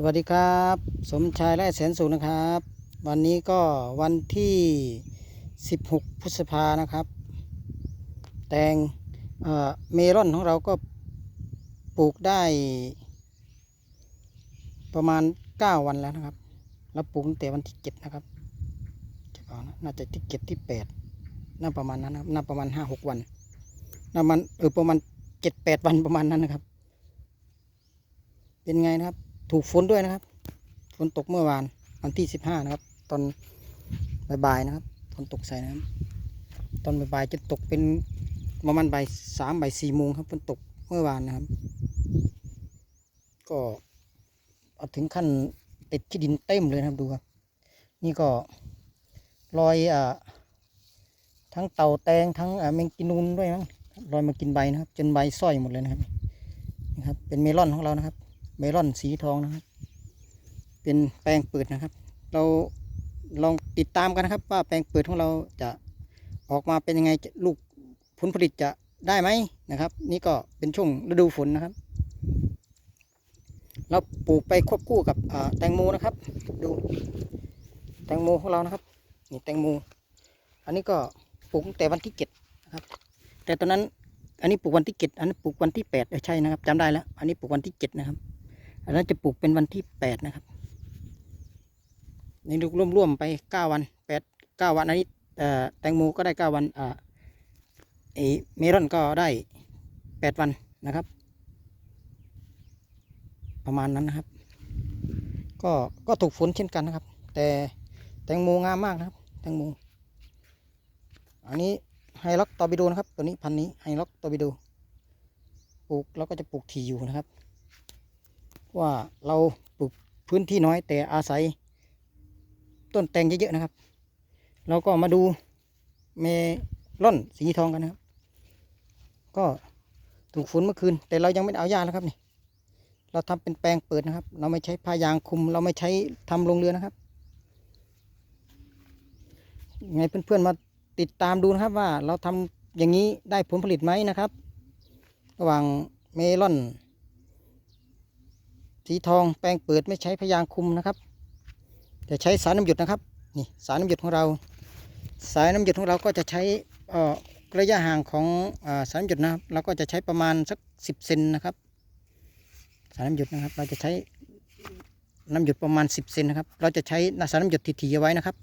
สวัสดีครับ สมชายและแสนสุขนะครับ วันนี้ก็วันที่ 16 พฤษภานะครับ แตงเเมลอนของเราก็ปลูกได้ ประมาณ 9 วันแล้วนะครับแล้วปลูกตั้งแต่วันที่ 7 นะครับจะเอนน่าจะที่เจ็ดที่ 8 น่าประมาณนั้นนะครับน่าประมาณ 5-6 วันน่ามันเออประมาณ 7-8 วันประมาณนั้นนะครับ เป็นไงนะครับ ถูกฝนด้วยนะครับ ฝนตกเมื่อวานวันที่สิบห้านะครับ ตอนบ่ายๆนะครับ ฝนตกใส่นะครับ ตอนบ่ายๆจะตกเป็นประมาณบ่ายสามบ่ายสี่โมงครับ ฝนตกเมื่อวานนะครับ ก็เอาถึงขั้นติดที่ดินเต็มเลยนะครับดูครับ นี่ก็รอยอ่าทั้งเต่าแตงทั้งอ่าแมงกินูนด้วยมั้งรอยมากินใบนะครับ จนใบส้อยหมดเลยนะครับนี่ครับ เป็นเมลอนของเรานะครับ เมลอนสีทองนะครับ เป็นแปลงเปิดนะครับ เราลองติดตามกันนะครับ ว่าแปลงเปิดของเราจะออกมาเป็นยังไงลูกผลผลิตจะได้ไหมนะครับ นี่ก็เป็นช่วงฤดูฝนนะครับ เราปลูกไปควบคู่กับแตงโมนะครับ ดูแตงโมของเรานะครับนี่แตงโมอันนี้ก็ปลูกแต่วันที่เจ็ดนะครับ แต่ตอนนั้นอันนี้ปลูกวันที่เจ็ดอันนั้ปลูกวันที่แปดใช่นะครับจำได้แล้ว อันนี้ปลูกวันที่เจ็ดนะครับ อันนั้นจะปลูกเป็นวันที่แปดนะครับนี่ลูกร่วมๆไปเก้าวันแปดเก้าวันอันนี้แตงโมก็ได้เก้าวันอ่าไอเมลอนก็ได้แปดวันนะครับ ประมาณนั้นนะครับ ก็ก็ถูกฝนเช่นกันนะครับ แต่แตงโมงามมากนะครับ แตงโมอันนี้ไฮล็อกตอบิโดนะครับ ตัวนี้พันนี้ไฮล็อกตอบิโดปลูกแล้วก็จะปลูกถี่อยู่นะครับ ว่าเราปลูกพื้นที่น้อยแต่อาศัย ต้นแตงเยอะๆนะครับ เราก็มาดูเมลอนสีทองกันนะครับ ก็ถูกฝนเมื่อคืน แต่เรายังไม่เอาหญ้าแล้วครับนี่ เราทำเป็นแปลงเปิดนะครับ เราไม่ใช้ผ้ายางคุม เราไม่ใช้ทำโรงเรือนนะครับ ไงเพื่อนๆมาติดตามดูนะครับว่าเราทำอย่างนี้ได้ผลผลิตไหมนะครับ ระหว่างเมลอน สีทองแปลงเปิดไม่ใช้พยางคุมนะครับจะใช้สารน้ำหยดนะครับนี่สารน้ำหยดของเรา สายน้ำหยดของเราก็จะใช้ระยะห่างของอสารน้ำหยดนะครับ เราก็จะใช้ประมาณสักสิบเซนนะครับ สารน้ำหยดนะครับ เราจะใช้น้ำหยดประมาณสิบเซนนะครับ เราจะใช้สารน้ำหยดถี่ๆเอาไว้นะครับ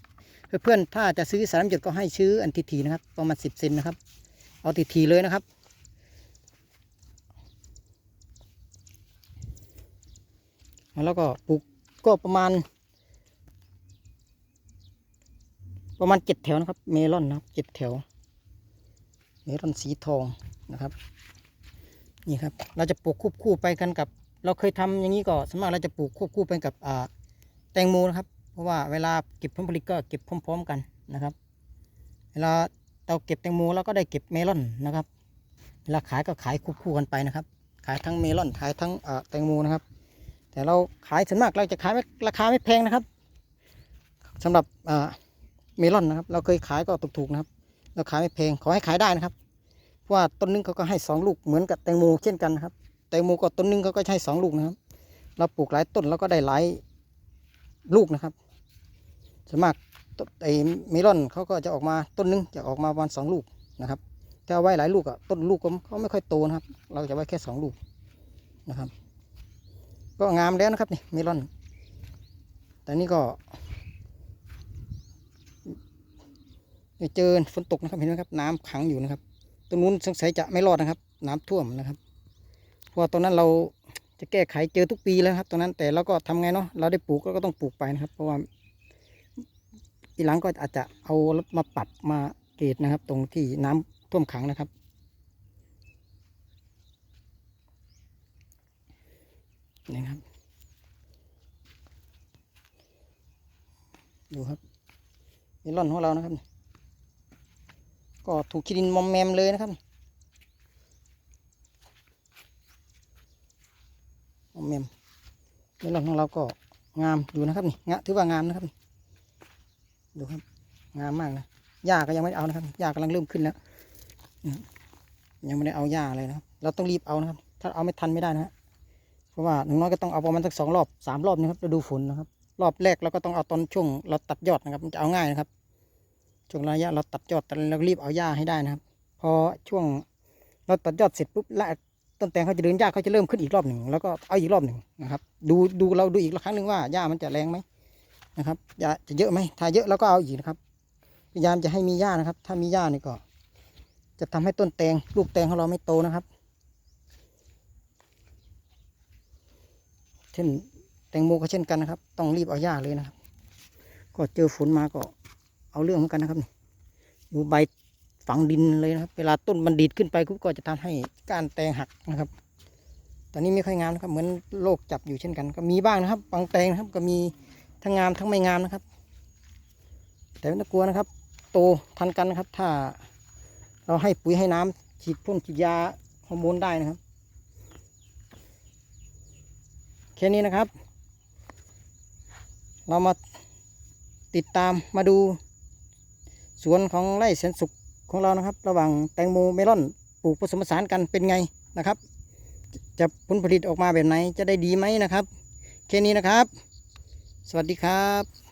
เพื่อนๆ ถ้าจะซื้อสารน้ำหยดก็ให้ซื้ออันถี่ๆนะครับ ประมาณสิบเซนนะครับ เอาถี่ๆเลยนะครับ แล้วก็ปลูกก็ประมาณ ประมาณเจ็ดแถวนะครับ เมลอนนะครับเจ็ดแถว เมลอนสีทองนะครับ นี่ครับ เราจะปลูกควบคู่ไปกันกับ เราเคยทำอย่างนี้ก็สวนมากเราจะปลูกควบคู่ไปกับอ่าแตงโมนะครับ เพราะว่าเวลาเก็บผลผลิตก็เก็บพร้อม ๆ กันนะครับ เวลาเราเก็บแตงโมเราก็ได้เก็บเมลอนนะครับ เวลาขายก็ขายควบคู่กันไปนะครับ ขายทั้งเมลอนขายทั้งอ่าแตงโมนะครับ แต่เราขายส่วนมากเราจะขายไม่ราคาไม่แพงนะครับสำหรับเมลอนนะครับ เราเคยขายก็ถูกๆนะครับ เราขายไม่แพงขอให้ขายได้นะครับเพราะว่าต้นนึงเขาก็ให้สองลูกเหมือนกับแตงโมเช่นกันนะครับแตงโมก็ต้นนึงเขาก็ให้สองลูกนะครับเราปลูกหลายต้นเราก็ได้หลายลูกนะครับส่วนมากต้นไอ้เมลอนเขาก็จะออกมาต้นนึงจะออกมาประมาณสองลูกนะครับถ้าเอาไว้หลายลูกอะต้นลูกก็เขาไม่ค่อยโตนะครับ เราจะไว้แค่สองลูกนะครับ ก็งามแล้วนะครับนี่เมลอน แต่นี่ก็เจอฝนตกนะครับเห็นไหมครับ น้ำขังอยู่นะครับ ตรงนู้นสงสัยจะไม่รอดนะครับ น้ำท่วมนะครับเพราะว่าตอนนั้นเราจะแก้ไขเจอทุกปีแล้วครับตอนนั้นแต่เราก็ทำไงเนาะเราได้ปลูกก็ต้องปลูกไปนะครับ เพราะว่าทีหลังก็อาจจะเอารถมาปรับมาเกตนะครับ ตรงที่น้ำท่วมขังนะครับ นี่ครับ ดูครับเมลอนของเรานะครับ ก็ถูกขี้ดินมอมแมมเลยนะครับมอมแมมเมลอนของเราก็งามอยู่นะครับนี่งะถือว่างามนะครับ ดูครับ งามมากนะหญ้าก็ยังไม่เอานะครับหญ้ากำลังเริ่มขึ้นแล้วยังไม่ได้เอาหญ้าเลยนะครับ เราต้องรีบเอานะครับ ถ้าเอาไม่ทันไม่ได้นะฮะ เพราะว่าอย่งน้อยก็ต้องเอาประมาณสักสองรอบสามรอบนะครับฤดูฝนนะครับ รอบแรกเราก็ต้องเอาตอนช่วงเราตัดยอดนะครับ มันจะเอาง่ายนะครับ ช่วงระยะเราตัดยอดแต่เรารีบเอาหญ้าให้ได้นะครับ พอช่วงเราตัดยอดเสร็จปุ๊บและต้นแตงเขาจะเดินหญ้าเขาจะเริ่มขึ้นอีกรอบหนึ่งแล้วก็เอาอีกรอบหนึ่งนะครับ ดูดูเราดูอีกครั้งหนึ่งว่าหญ้ามันจะแรงไหมนะครับหญ้าจะเยอะไหมถ้าเยอะเราก็เอาอีกนะครับพยายามจะให้มีหญ้านะครับ ถ้ามีหญ้านี่ก็ จะทำให้ต้นแตงลูกแตงของเราไม่โตนะครับ เช่นแตงโมก็เช่นกันนะครับ ต้องรีบเอาหญ้าเลยนะครับ ก็เจอฝนมาก็เอาเรื่องเหมือนกันนะครับนี่ดูใบฝังดินเลยนะครับ เวลาต้นมันดีดขึ้นไปก็จะทำให้กานแตงหักนะครับ ตอนนี้ไม่ค่อยงามนะครับ เหมือนโรคจับอยู่เช่นกัน ก็มีบ้างนะครับ บางแตงนะครับ ก็มีทั้งงามทั้งไม่งามนะครับ แต่ไม่ต้องกลัวนะครับ โตทันกันนะครับ ถ้าเราให้ปุ๋ยให้น้ำฉีดพ่นฉีดยาฮอร์โมนได้นะครับ แค่นี้นะครับ เรามาติดตามมาดู สวนของไร่แสนสุขของเรานะครับ ระหว่างแตงโมเมลอนปลูกผสมผสานกันเป็นไงนะครับ จะผลผลิตออกมาแบบไหนจะได้ดีไหมนะครับ แค่นี้นะครับ สวัสดีครับ